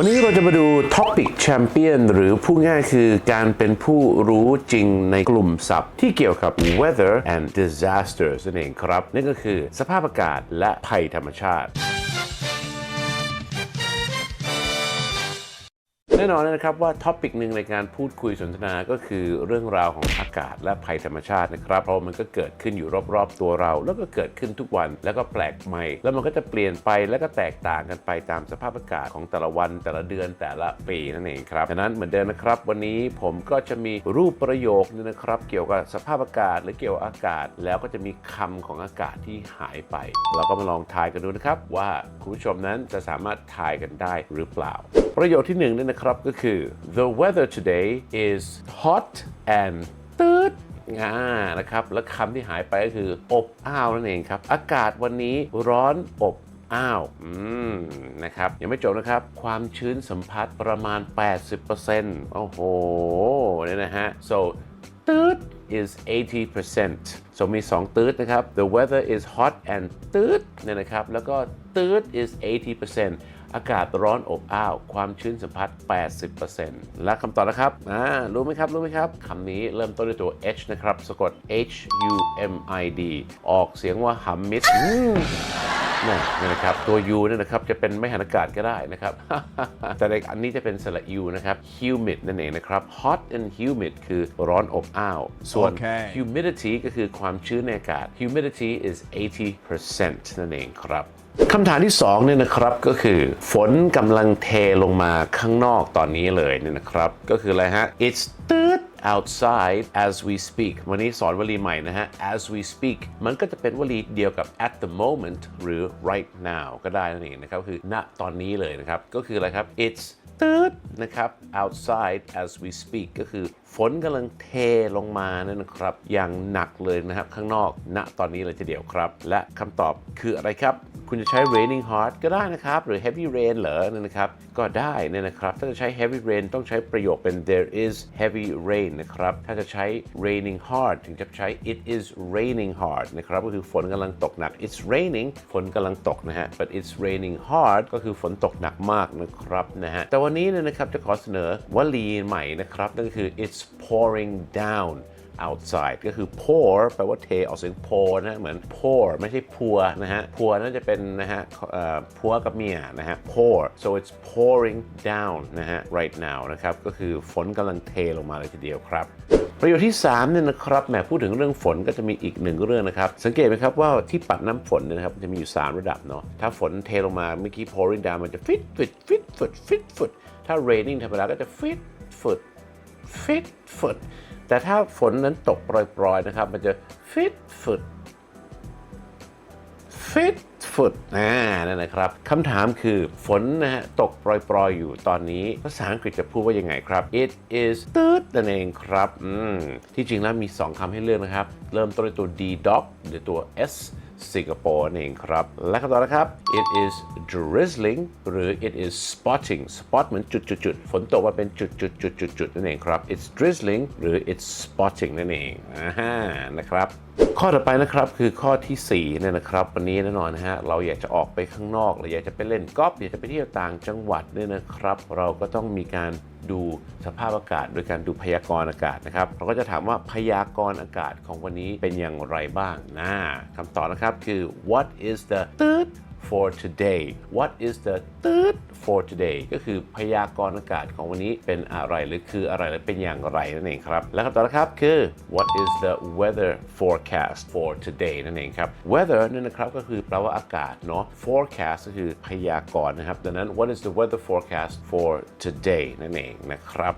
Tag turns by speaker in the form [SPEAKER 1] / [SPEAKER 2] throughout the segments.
[SPEAKER 1] วันนี้เราจะมาดู Topic Champion หรือผู้ง่ายคือการเป็นผู้รู้จริงในกลุ่มศัพท์ที่เกี่ยวกับ weather and disasters นั่นเองครับ นั่นก็คือสภาพอากาศและภัยธรรมชาติ แน่นอนนะครับว่าท็อปิกหนึ่งในการพูดคุยสนทนาก็คือเรื่องราวของอากาศและภัยธรรมชาตินะครับ เพราะมันก็เกิดขึ้นอยู่รอบๆตัวเรา แล้วก็เกิดขึ้นทุกวันแล้วก็แปลกใหม่ แล้วมันก็จะเปลี่ยนไปแล้วก็แตกต่างกันไปตามสภาพอากาศของแต่ละวันแต่ละเดือนแต่ละปีนั่นเองครับดังนั้นเหมือนเดิมนะครับ วันนี้ผมก็จะมีรูปประโยคนึงนะครับ เกี่ยวกับสภาพอากาศหรือเกี่ยวกับอากาศ แล้วก็จะมีคำของอากาศที่หายไป เราก็มาลองทายกันดูนะครับว่าคุณผู้ชมนั้นจะสามารถทายกันได้หรือเปล่า ประโยคที่หนึ่งนี่นะครับก็คือ the weather today is hot and ตืดอ่านะครับ แล้วคำที่หายไปก็คืออบอ้าวนั่นเองครับ อากาศวันนี้ร้อนอบอ้าว อืม นะครับ ยังไม่จบนะครับ ความชื้นสัมผัสประมาณ 80%โอ้โห เนี่ยนะฮะ so ตืด is 80% so มี 2 ตืดนะครับ the weather is hot and ตืดเนี่ยนะครับ แล้วก็ตืด is 80% อากาศร้อนอบอ้าว ความชื้นสัมผัส 80%และคำตอบนะครับอ่ารู้ไหมครับรู้ไหมครับคำนี้เริ่มต้นด้วยตัว H นะครับ สะกด H U M I D ออกเสียงว่าฮัมมิดอืมนี่นี่นะครับ ตัว U เนี่ยนะครับ จะเป็นไม่หันอากาศก็ได้นะครับ แต่ในอันนี้จะเป็นสระ U นะครับ humid นั่นเองนะครับ hot and humid คือร้อนอบอ้าว ส่วน
[SPEAKER 2] โอเค
[SPEAKER 1] humidity ก็คือความชื้นในอากาศ humidity is 80%นั่นเองครับ คำถามที่2เนี่ยนะครับก็คือฝนกำลังเทลงมาข้างนอกตอนนี้เลยเนี่ยนะครับ ก็คืออะไรฮะ it's ตืด outside as we speak วันนี้สอนวลีใหม่นะฮะ as we speak มันก็จะเป็นวลีเดียวกับ at the moment หรือ right now ก็ได้นั่นเองนะครับคือณตอนนี้เลยนะครับ ก็คืออะไรครับ it's ตืดนะครับ outside as we speak ก็คือฝนกำลังเทลงมานั่นนะครับ อย่างหนักเลยนะครับ ข้างนอกณตอนนี้เลยทีเดียวครับ และคำตอบคืออะไรครับ คุณจะใช้ raining hard ก็ได้นะครับ หรือ heavy rain เหรอนะครับ ก็ได้นี่นะครับ ถ้าจะใช้ heavy rain ต้องใช้ประโยคเป็น there is heavy rain นะครับ ถ้าจะใช้ raining hard ถึงจะใช้ it is raining hard นะครับ ก็คือฝนกำลังตกหนัก it's raining ฝนกำลังตกนะฮะ but it's raining hard ก็คือฝนตกหนักมากนะครับนะฮะ แต่วันนี้เนี่ยนะครับจะขอเสนอวลีใหม่นะครับ นั่นก็คือ it's pouring down outside ก็คือ pour แปลว่าเทออกเสียง pour นะเหมือน pour ไม่ใช่ pour นะฮะ pour น่าจะเป็นนะฮะเอ่อผัวกับเมียนะฮะ pour so it's pouring down นะฮะ right now นะครับ ก็คือฝนกำลังเทลงมาเลยทีเดียวครับ ประโยคที่3เนี่ยนะครับแหมพูดถึงเรื่องฝนก็จะมีอีกหนึ่งเรื่องนะครับ สังเกตไหมครับว่าที่ปัดน้ำฝนเนี่ยนะครับจะมีอยู่ 3 ระดับเนาะถ้าฝนเทลงมาเมื่อกี้ pouring down มันจะ fit fit fit fit fit fit ถ้า raining ธรรมดาก็จะ fit fit fit fit แต่ถ้าฝนนั้นตกโปรยๆนะครับ มันจะ fit fit fit foot อ่านั่นนะครับคำถามคือฝนนะฮะตกโปรยๆอยู่ตอนนี้ ภาษาอังกฤษจะพูดว่ายังไงครับ it is ตืดนั่นเองครับอืมที่จริงแล้วมี 2คำให้เลือกนะครับ เริ่มต้นด้วยตัว d dog หรือตัว s สิงคโปร์นั่นเองครับ และคำตอบนะครับ it is drizzling หรือ it is spotting spot เหมือนจุดๆฝนตกมาเป็นจุดๆๆๆนั่นเองครับ it's drizzling หรือ it's spotting นั่นเองอ่านะครับ ข้อต่อไปนะครับคือข้อที่4เนี่ยนะครับวันนี้แน่นอนนะฮะเราอยากจะออกไปข้างนอกเราอยากจะไปเล่นกอล์ฟอยากจะไปเที่ยวต่างจังหวัดเนี่ยนะครับ เราก็ต้องมีการดูสภาพอากาศ โดยการดูพยากรณ์อากาศนะครับเราก็จะถามว่าพยากรณ์อากาศของวันนี้เป็นอย่างไรบ้างนะคำตอบนะครับคือ what is the for today what is the third for today ก็คือพยากรณ์อากาศของวันนี้เป็นอะไรหรือคืออะไรหรือเป็นอย่างไรนั่นเองครับ และคำตอบนะครับคือ what is the weather forecast for today นั่นเองครับ weather นั่นนะครับก็คือแปลว่าอากาศเนาะ forecast ก็คือพยากรณ์นะครับ ดังนั้น what is the weather forecast for today นั่นเองนะครับ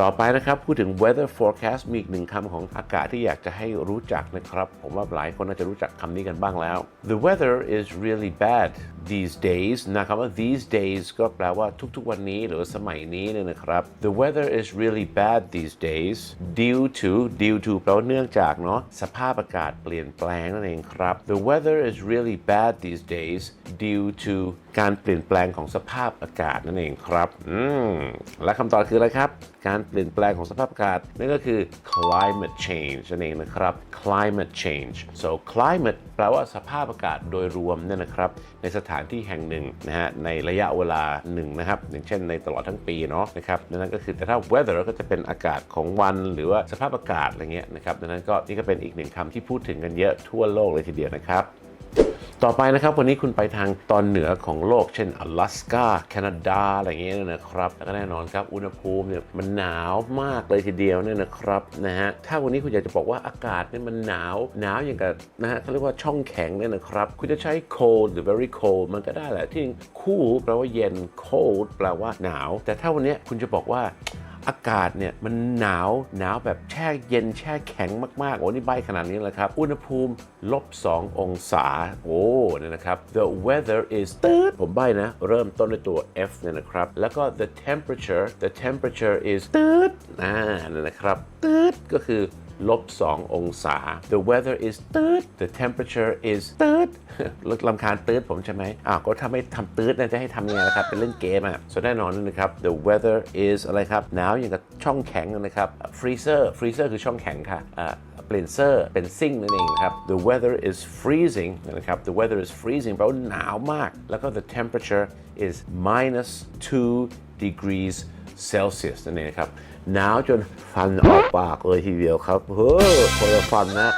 [SPEAKER 1] ต่อไปนะครับ พูดถึง weather forecast มีอีกหนึ่งคำของอากาศที่อยากจะให้รู้จักนะครับ ผมว่าหลายคนน่าจะรู้จักคำนี้กันบ้างแล้ว the weather is really bad these days นะครับว่า these days ก็แปลว่าทุกๆวันนี้หรือสมัยนี้เนี่ยนะครับ the weather is really bad these days due to due to แปลว่าเนื่องจากเนาะสภาพอากาศเปลี่ยนแปลงนั่นเองครับ the weather is really bad these days due to การเปลี่ยนแปลงของสภาพอากาศนั่นเองครับอืมและคำตอบคืออะไรครับ การเปลี่ยนแปลงของสภาพอากาศนั่นก็คือ climate change นั่นเองนะครับ climate change so climate แปลว่าสภาพอากาศโดยรวมเนี่ยนะครับในสถานที่แห่งหนึ่งนะฮะในระยะเวลาหนึ่งนะครับอย่างเช่นในตลอดทั้งปีเนาะนะครับดังนั้นก็คือแต่ถ้า weather ก็จะเป็นอากาศของวันหรือว่าสภาพอากาศอะไรเงี้ยนะครับดังนั้นก็นี่ก็เป็นอีกหนึ่งคำที่พูดถึงกันเยอะทั่วโลกเลยทีเดียวนะครับ ต่อไปนะครับวันนี้คุณไปทางตอนเหนือของโลก เช่นอลาสกาแคนาดาอะไรอย่างเงี้ยนะครับแล้วก็แน่นอนครับอุณหภูมิเนี่ยมันหนาวมากเลยทีเดียวเนี่ยนะครับนะฮะถ้าวันนี้คุณอยากจะบอกว่าอากาศเนี่ยมันหนาวหนาวอย่างกับนะฮะเขาเรียกว่าช่องแข็งเนี่ยนะครับ คุณจะใช้ cold หรือ very cold มันก็ได้แหละที่ cool แปลว่าเย็น cold แปลว่าหนาว แต่ถ้าวันนี้คุณจะบอกว่า อากาศเนี่ยมันหนาวหนาวแบบแช่เย็นแช่แข็งมากๆ โอ้นี่ใบขนาดนี้เลยครับ อุณหภูมิลบ 2 องศา โอ้เนี่ยนะครับ the weather is ตืดผมใบนะ เริ่มต้นด้วยตัว F เนี่ยนะครับ แล้วก็ the temperature the temperature is ตืดอ่าเนี่ยนะครับตืดก็คือ ลบ2องศา the weather is ตืด the temperature is ตืดลำคาญตืดผมใช่ไหมอ้าวก็ถ้าไม่ทำตืดนะจะให้ทำยังไงนะครับ เป็นเล่นเกมอะส่วนแน่นอนนะครับ the weather is อะไรครับ หนาวอย่างกับช่องแข็งนะครับ freezer freezer คือช่องแข็งค่ะอ่า เปลี่ยนเซอร์เป็นซิ่งนั่นเองนะครับ the weather is freezing นะครับ the weather is freezing แปลว่าหนาวมาก แล้วก็ the temperature is minus 2 degrees Celsius นั่นเองนะครับ หนาวจนฟันออกปากเลยทีเดียวครับ เฮ้อคนละฟันนะ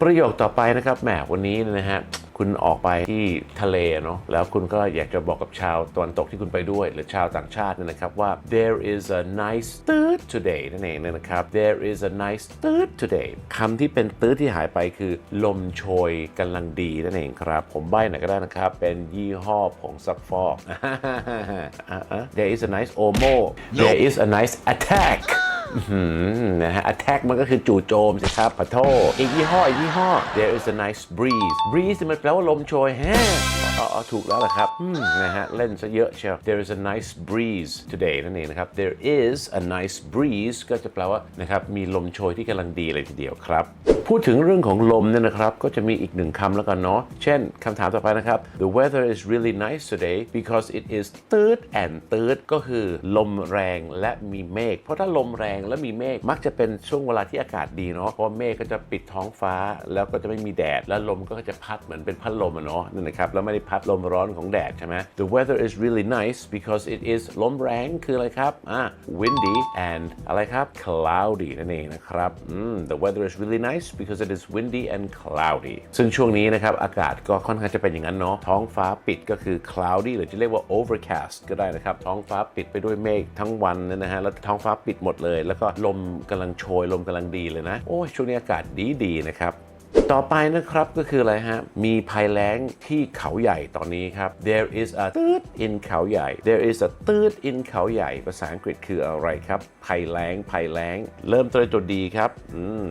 [SPEAKER 1] ประโยคต่อไปนะครับ แหมวันนี้นะฮะ คุณออกไปที่ทะเลเนาะแล้วคุณก็อยากจะบอกกับชาวตะวันตกที่คุณไปด้วย หรือชาวต่างชาติเนี่ยนะครับว่า there is a nice third today นั่นเองนะครับ there is a nice third today คำที่เป็นตื้ดที่หายไปคือ ลมโชยกำลังดีนั่นเองครับ ผมใบ้หน่อยก็ได้นะครับ เป็นยี่ห้อผงซักฟอก there is a nice omo there is a nice attack อื้อหือ นะฮะ attack มันก็คือจู่โจมสิครับปะโทอีกยี่ห้ออีกยี่ห้อ there is a nice breeze breeze มันแปลว่าลมโชยแฮะ อ๋อถูกแล้วแหละครับนะฮะเล่นซะเยอะเชียว there is a nice breeze today นั่นเองนะครับ there is a nice breeze ก็จะแปลว่านะครับมีลมโชยที่กำลังดีเลยทีเดียวครับพูดถึงเรื่องของลมเนี่ยนะครับ ก็จะมีอีกหนึ่งคำแล้วกันเนาะ เช่นคำถามต่อไปนะครับ the weather is really nice today because it is ตืด and ตืดก็คือลมแรงและมีเมฆ เพราะถ้าลมแรงและมีเมฆมักจะเป็นช่วงเวลาที่อากาศดีเนาะ เพราะเมฆก็จะปิดท้องฟ้าแล้วก็จะไม่มีแดด แล้วลมก็จะพัดเหมือนเป็นพัดลมอะเนาะนั่นนะครับ แล้วไม่ได้พัดลมร้อนของแดดใช่ไหม the weather is really nice because it is ลมแรงคืออะไรครับอ่า windy and อะไรครับ cloudy นั่นเองนะครับอืม the weather is really nice because it is windy and cloudy ซึ่งช่วงนี้นะครับอากาศก็ค่อนข้างจะเป็นอย่างนั้นเนาะท้องฟ้าปิดก็คือ cloudy หรือจะเรียกว่า overcast ก็ได้นะครับ ท้องฟ้าปิดไปด้วยเมฆทั้งวันนะฮะแล้วท้องฟ้าปิดหมดเลย แล้วก็ลมกำลังโชยลมกำลังดีเลยนะ โอ้ยช่วงนี้อากาศดีดีนะครับต่อไปนะครับก็คืออะไรฮะ มีภัยแล้งที่เขาใหญ่ตอนนี้ครับ there is a ตืด in เขาใหญ่ there is a ตืด in เขาใหญ่ ภาษาอังกฤษคืออะไรครับ ภัยแล้งภัยแล้ง เริ่มต้นตัวดีครับ อืม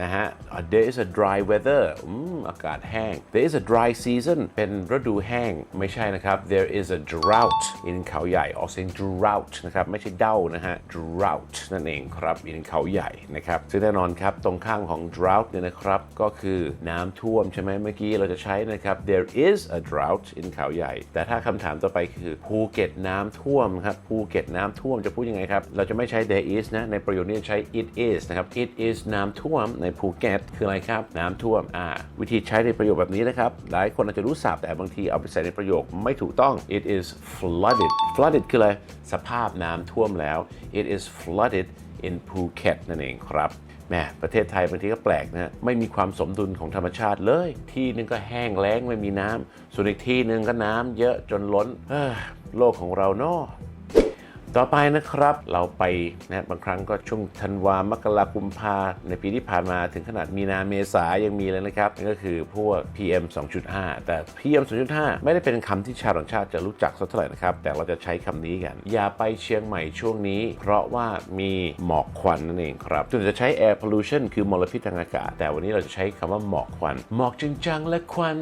[SPEAKER 1] นะฮะ there is a dry weather อืมอากาศแห้ง there is a dry season เป็นฤดูแห้ง ไม่ใช่นะครับ there is a drought in เขาใหญ่ออกเสียง drought นะครับ ไม่ใช่เด้านะฮะ drought นั่นเองครับ in เขาใหญ่นะครับ ซึ่งแน่นอนครับ ตรงข้ามของ drought เนี่ยนะครับ ก็คือน้ำท่วมใช่ไหมเมื่อกี้เราจะใช้นะครับ there is a drought in เขาใหญ่ แต่ถ้าคำถามต่อไปคือภูเก็ตน้ำท่วมครับภูเก็ตน้ำท่วมจะพูดยังไงครับ เราจะไม่ใช้ there is นะ ในประโยคนี้ใช้ it is นะครับ it is น้ำท่วมในภูเก็ตคืออะไรครับ น้ำท่วมอ่าวิธีใช้ในประโยคแบบนี้นะครับ หลายคนอาจจะรู้ศัพท์แต่บางทีเอาไปใส่ในประโยคไม่ถูกต้อง it is flooded flooded คืออะไรสภาพน้ำท่วมแล้ว it is flooded in Phuket นั่นเองครับ แหมประเทศไทยบางทีก็แปลกนะไม่มีความสมดุลของธรรมชาติเลย ที่นึงก็แห้งแล้งไม่มีน้ำส่วนอีกที่หนึ่งก็น้ำเยอะจนล้นโลกของเราเนาะ ต่อไปนะครับเราไปนะบางครั้งก็ช่วงธันวามกรากุมภาในปีที่ผ่านมาถึงขนาดมีนาเมษายังมีเลยนะครับนั่นก็คือพวก PM 2.5 แต่ PM 2.5 ไม่ได้เป็นคำที่ชาวต่างชาติจะรู้จักสักเท่าไหร่นะครับ แต่เราจะใช้คำนี้กัน อย่าไปเชียงใหม่ช่วงนี้ เพราะว่ามีหมอกควันนั่นเองครับส่วนจะใช้ air pollution คือมลพิษทางอากาศ แต่วันนี้เราจะใช้คำว่าหมอกควัน หมอกจังๆและควัน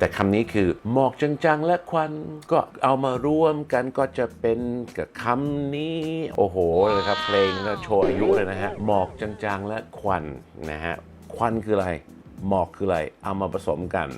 [SPEAKER 1] แต่คำนี้คือหมอกจังๆและควันก็เอามารวมกันก็จะเป็นกับคำนี้ โอ้โหนะครับเพลงก็โชว์อายุเลยนะฮะหมอกจางๆและควันนะฮะควันคืออะไร หมอกคืออะไร เอามาผสมกัน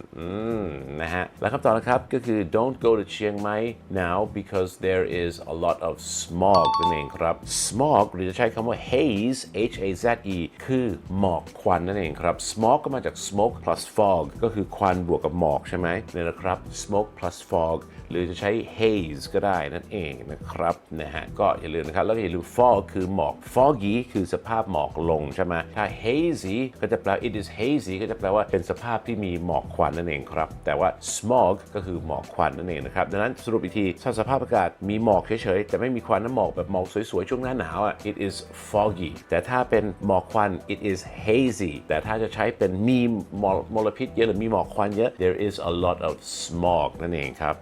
[SPEAKER 1] นะฮะ แล้วคำตอบนะครับก็คือ don't go to Chiang Mai now because there is a lot of smog นั่นเองครับ smog หรือจะใช้คำว่า haze h a z e คือหมอกควันนั่นเองครับ smog ก็มาจาก smoke plus fog ก็คือควันบวกกับหมอกใช่ไหมเนี่ยนะครับ smoke plus fog หรือจะใช้ haze ก็ได้นั่นเองนะครับนะฮะก็อย่าลืมนะครับ แล้วก็อย่าลืม fog คือหมอก foggy คือสภาพหมอกลงใช่ไหมถ้า hazy ก็จะแปล it is hazy ก็จะแปลว่าเป็นสภาพที่มีหมอกควันนั่นเองครับ แต่ว่า smog ก็คือหมอกควันนั่นเองนะครับ ดังนั้นสรุปอีกทีถ้าสภาพอากาศมีหมอกเฉยๆ แต่ไม่มีควันน้ำหมอกแบบหมอกสวยๆ ช่วงหน้าหนาวอะ it is foggy แต่ถ้าเป็นหมอกควัน it is hazy แต่ถ้าจะใช้เป็นมีมลมลพิษเยอะหรือมีหมอกควันเยอะ there is a lot of smog นั่นเองครับ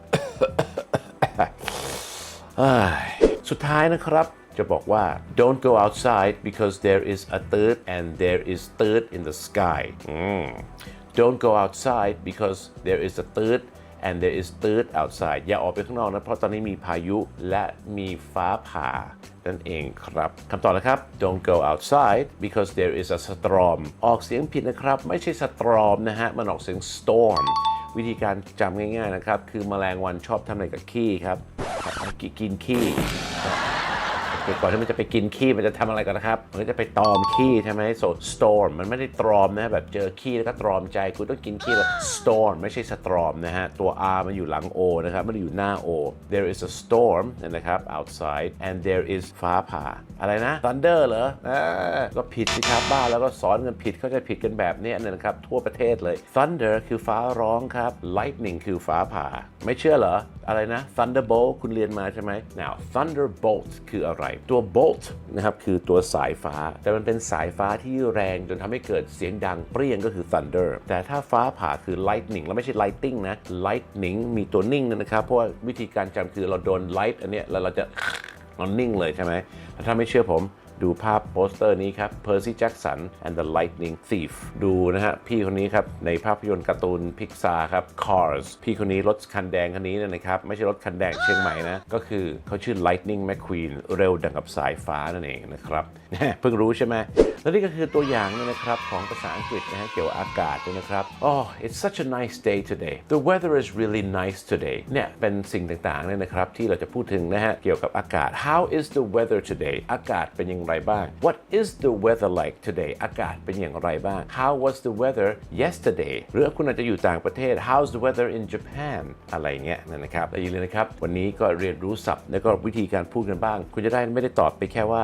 [SPEAKER 1] สุดท้ายนะครับ จะบอกว่า don't go outside because there is a third and there is third in the sky อืม don't go outside because there is a third and there is third outside อย่าออกไปข้างนอกนะ เพราะตอนนี้มีพายุและมีฟ้าผ่านั่นเองครับคำตอบนะครับ don't go outside because there is a storm ออกเสียงผิดนะครับ ไม่ใช่ storm นะฮะ มันออกเสียง storm วิธีการจำง่ายๆนะครับ คือมแมลงวันชอบทำอะไรกับขี้ครับ กินขี้ เดี๋ยวก่อนที่มันจะไปกินขี้มันจะทำอะไรกันนะครับ มันก็จะไปตอมขี้ใช่ไหม so storm มันไม่ได้ตรอมนะแบบเจอขี้แล้วก็ตรอมใจคุณต้องกินขี้แล้ว storm ไม่ใช่ storm นะฮะ ตัว r มันอยู่หลัง o นะครับไม่ได้อยู่หน้า o there is a storm นะครับ outside and there is ฟ้าผ่า อะไรนะ thunder เหรอก็ผิดสิครับบ้าแล้วก็สอนกันผิดเขาใจะผิดกันแบบนี้นะครับ ทั่วประเทศเลย thunder คือฟ้าร้องครับ lightning คือฟ้าผ่า ไม่เชื่อเหรอ อะไรนะ thunderbolt คุณเรียนมาใช่ไหม now thunderbolt คืออะไรตัว bolt นะครับคือตัวสายฟ้า แต่มันเป็นสายฟ้าที่แรงจนทำให้เกิดเสียงดังเปรี้ยงก็คือ thunder แต่ถ้าฟ้าผ่าคือ lightning แล้วไม่ใช่ lighting นะ lightning มีตัวนิ่งนะครับ เพราะว่าวิธีการจำคือเราโดน light อันเนี้ยแล้วเราจะนอนนิ่งเลยใช่ไหมถ้าไม่เชื่อผม ดูภาพโปสเตอร์นี้ครับ Percy Jackson and the Lightning Thief ดูนะฮะ พี่คนนี้ครับ ในภาพยนตร์การ์ตูนพิกซาครับ Cars พี่คนนี้รถคันแดงคันนี้นะครับ ไม่ใช่รถคันแดงเชียงใหม่นะ ก็คือเขาชื่อ Lightning McQueen เร็วดังกับสายฟ้านั่นเองนะครับเพิ่งรู้ใช่ไหมแล้วนี่ก็คือตัวอย่างนะครับของภาษาอังกฤษนะฮะเกี่ยวกับอากาศนะครับ Oh it's such a nice day today the weather is really nice today เนี่ยเป็นสิ่งต่างๆเนี่ยนะครับที่เราจะพูดถึงนะฮะเกี่ยวกับอากาศ How is the weather today อากาศเป็นอย่างไรบ้าง What is the weather like today อากาศเป็นอย่างไรบ้าง How was the weather yesterday หรือคุณอาจจะอยู่ต่างประเทศ How's the weather in Japan อะไรเงี้ยนะครับอย่าลืมนะครับ วันนี้ก็เรียนรู้ศัพท์แล้วก็วิธีการพูดกันบ้าง คุณจะได้ไม่ได้ตอบไปแค่ว่า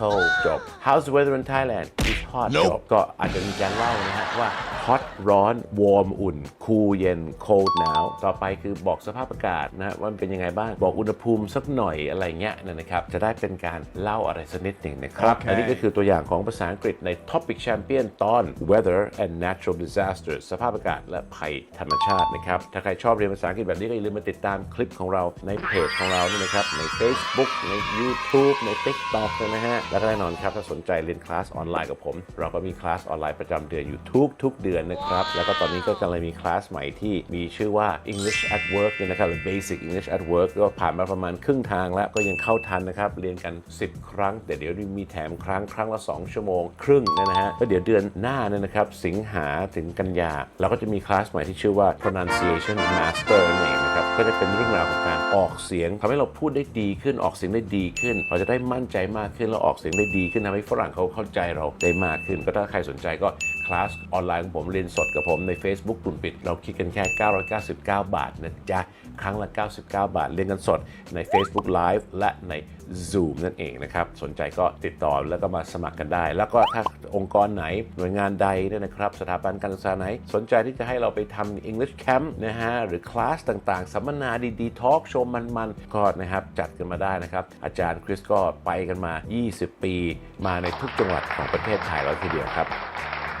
[SPEAKER 1] cold จบ How's the weather in Thailand it's hot จบก็อาจจะมีการเล่านะฮะว่า hot ร้อน warm อุ่น cool เย็น cold หนาว ต่อไปคือบอกสภาพอากาศนะฮะว่ามันเป็นยังไงบ้าง บอกอุณหภูมิสักหน่อยอะไรเงี้ยนะครับ จะได้เป็นการเล่าอะไรสักนิดหนึ่งนะครับ
[SPEAKER 2] โอเค
[SPEAKER 1] อันนี้ก็คือตัวอย่างของภาษาอังกฤษใน Topic Champion ตอน weather and natural disasters สภาพอากาศและภัยธรรมชาตินะครับ ถ้าใครชอบเรียนภาษาอังกฤษแบบนี้ก็อย่าลืมมาติดตามคลิปของเราในเพจของเราด้วยนะครับ ใน Facebook ใน YouTube ใน TikTok นะฮะและก็แน่นอนครับถ้าสนใจเรียนคลาสออนไลน์กับผม เราก็มีคลาสออนไลน์ประจำเดือนอยู่ทุกทุกเดือนนะครับ แล้วก็ตอนนี้ก็กำลังมีคลาสใหม่ที่มีชื่อว่า English at Work เนี่ยนะครับหรือ Basic English at Work ก็ผ่านมาประมาณครึ่งทางแล้วก็ยังเข้าทันนะครับ เรียนกัน 10 ครั้ง แต่เดี๋ยวมีแถมครั้งครั้งละ 2 ชั่วโมง ครึ่งนะฮะแล้วเดี๋ยวเดือนหน้าเนี่ยนะครับสิงหาถึงกันยา เราก็จะมีคลาสใหม่ที่ชื่อว่า pronunciation master นั่นเองนะครับก็จะเป็นเรื่องราวของการออกเสียงทำให้เราพูดได้ดีขึ้นออกเสียงได้ดีขึ้น เราจะได้มั่นใจมากขึ้นแล้วออกเสียงได้ดีขึ้นทำให้ฝรั่งเขาเข้าใจเราได้มากขึ้น ก็ถ้าใครสนใจก็ คลาสออนไลน์ของผมเรียนสดกับผมใน Facebook กลุ่มปิด เราคิดกันแค่ 999 บาทนะจ๊ะ ครั้งละ 99 บาท เรียนกันสดใน Facebook Live และใน Zoom นั่นเองนะครับ สนใจก็ติดต่อแล้วก็มาสมัครกันได้ แล้วก็ถ้าองค์กรไหนหน่วยงานใดเนี่ยนะครับ สถาบันการศึกษาไหน สนใจที่จะให้เราไปทำ English Camp นะฮะ หรือคลาสต่างๆ สัมมนาดีๆทอล์กโชว์มันๆ ก็นะครับ จัดกันมาได้นะครับ อาจารย์คริสก็ไปกันมา 20 ปี มาในทุกจังหวัดของประเทศไทยแล้วทีเดียวครับ